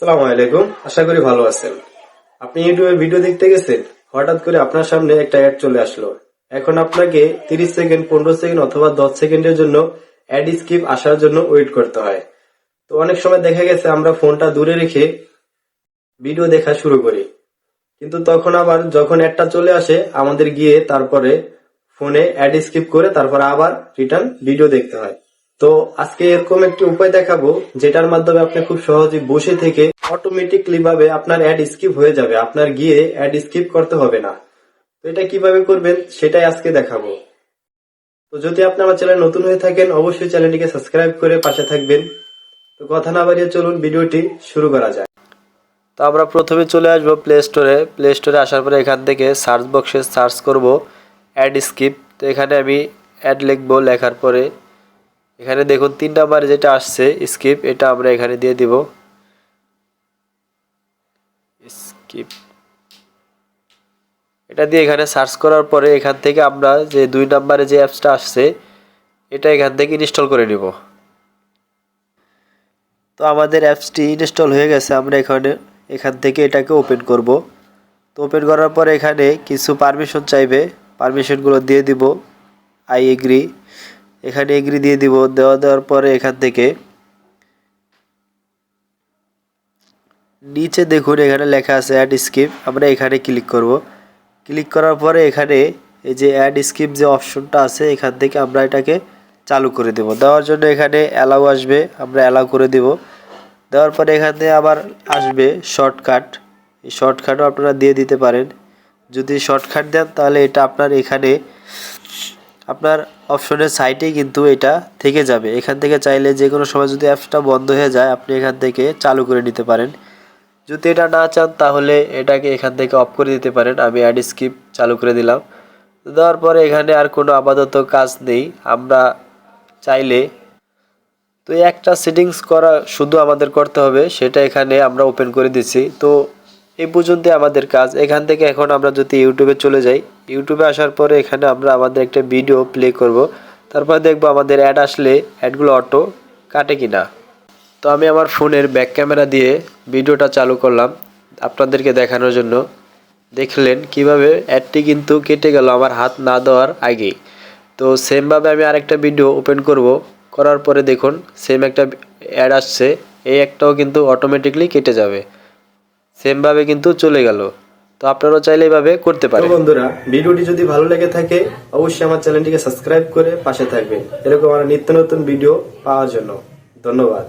সালাম আলাইকুম, আশা করি ভালো আছেন। আপনি ইউটিউবে ভিডিও দেখতে গেছেন, হঠাৎ করে আপনার সামনে একটা অ্যাড চলে আসলো। এখন আপনাকে তিরিশ সেকেন্ড, পনেরো সেকেন্ড অথবা দশ সেকেন্ডের জন্য অ্যাড স্কিপ আসার জন্য ওয়েট করতে হয়। তো অনেক সময় দেখা গেছে আমরা ফোনটা দূরে রেখে ভিডিও দেখা শুরু করি। কিন্তু তখন আবার যখন অ্যাডটা চলে আসে, আমাদের গিয়ে তারপরে ফোনে অ্যাড স্কিপ করে তারপর আবার রিটার্ন ভিডিও দেখতে হয়। তো আজকে এরকম একটি উপায় দেখাবো, যেটার মাধ্যমে আপনি খুব সহজে বসে থেকে অটোমেটিকলি ভাবে আপনার অ্যাড স্কিপ হয়ে যাবে। আপনার গিয়ে অ্যাড স্কিপ করতে হবে না। তো এটা কীভাবে করবেন, সেটাই আজকে দেখাবো। তো যদি আপনি আমার চ্যানেল নতুন হয়ে থাকেন, অবশ্যই চ্যানেলটিকে সাবস্ক্রাইব করে পাশে থাকবেন। তো কথা না বাড়িয়ে চলুন, ভিডিওটি শুরু করা যায় তো আমরা প্রথমে চলে আসব প্লে স্টোরে প্লে স্টোরে আসার পরে এখান থেকে সার্চ বক্সে সার্চ করব অ্যাড স্কিপ তো এখানে আমি অ্যাড লিখব লেখার পরে। এখানে দেখুন তিন নাম্বার যেটা আসছে স্কিপ এটা আমরা এখানে দিয়ে দিব। স্কিপ এটা দিয়ে এখানে সার্চ করার পরে এখান থেকে আমরা যে দুই নাম্বারে যে অ্যাপসটা আসছে, এটা এখান থেকে ইনস্টল করে নিব। তো আমাদের অ্যাপসটি ইনস্টল হয়ে গেছে, আমরা এখানে, এখান থেকে এটাকে ওপেন করব। তো ওপেন করার পরে এখানে কিছু পারমিশন চাইবে পারমিশনগুলো দিয়ে দিব। আই এগ্রি এখানে এগ্রি দিয়ে দিব, দেওয়া দেওয়ার পরে এখান থেকে নিচে দেখুন এখানে লেখা আছে অ্যাড স্কিপ আমরা এখানে ক্লিক করব। ক্লিক করার পরে এখানে এই যে অ্যাড স্কিপ যে অপশনটা আছে, এখান থেকে আমরা এটাকে চালু করে দেব। দেওয়ার জন্য এখানে অ্যালাউ আসবে, আমরা অ্যালাউ করে দেব। দেওয়ার পরে এখান আবার আসবে শর্টকাট এই শর্টকাটও আপনারা দিয়ে দিতে পারেন। যদি শর্টকাট দেন, তাহলে এটা আপনার এখানে আপনার অপশনের সাইটে কিন্তু এটা থেকে যাবে। এখান থেকে চাইলে যে কোনো সময় যদি অ্যাপসটা বন্ধ হয়ে যায়, আপনি এখান থেকে চালু করে নিতে পারেন। যদি এটা না চান, তাহলে এটাকে এখান থেকে অফ করে দিতে পারেন। আমি অ্যাড স্কিপ চালু করে দিলাম। দেওয়ার পরে এখানে আর কোনো আপাতত কাজ নেই। আমরা চাইলে তো একটা সেটিংস করা শুধু আমাদের করতে হবে। সেটা এখানে আমরা ওপেন করে দিচ্ছি। তো এই পর্যন্ত আমাদের কাজ। এখান থেকে এখন আমরা যদি ইউটিউবে চলে যাই, ইউটিউবে আসার পরে এখানে আমরা আমাদের একটা ভিডিও প্লে করব। তারপর দেখব আমাদের অ্যাড আসলে অ্যাডগুলো অটো কাটে কি না তো আমি আমার ফোনের ব্যাক ক্যামেরা দিয়ে ভিডিওটা চালু করলাম আপনাদেরকে দেখানোর জন্য। দেখলেন কীভাবে অ্যাডটি কিন্তু কেটে গেল আমার হাত না দেওয়ার আগেই। তো সেমভাবে আমি আরেকটা ভিডিও ওপেন করব। করার পরে দেখুন সেম একটা অ্যাড আসছে, এই একটাও কিন্তু অটোমেটিকলি কেটে যাবে। সেমভাবে কিন্তু চলে গেল। তো আপনারাও চাইলে এভাবে করতে পারেন। বন্ধুরা, ভিডিওটি যদি ভালো লেগে থাকে, অবশ্যই আমার চ্যানেলটিকে সাবস্ক্রাইব করে পাশে থাকবেন। এরকম আমার নিত্য নতুন ভিডিও পাওয়ার জন্য। ধন্যবাদ।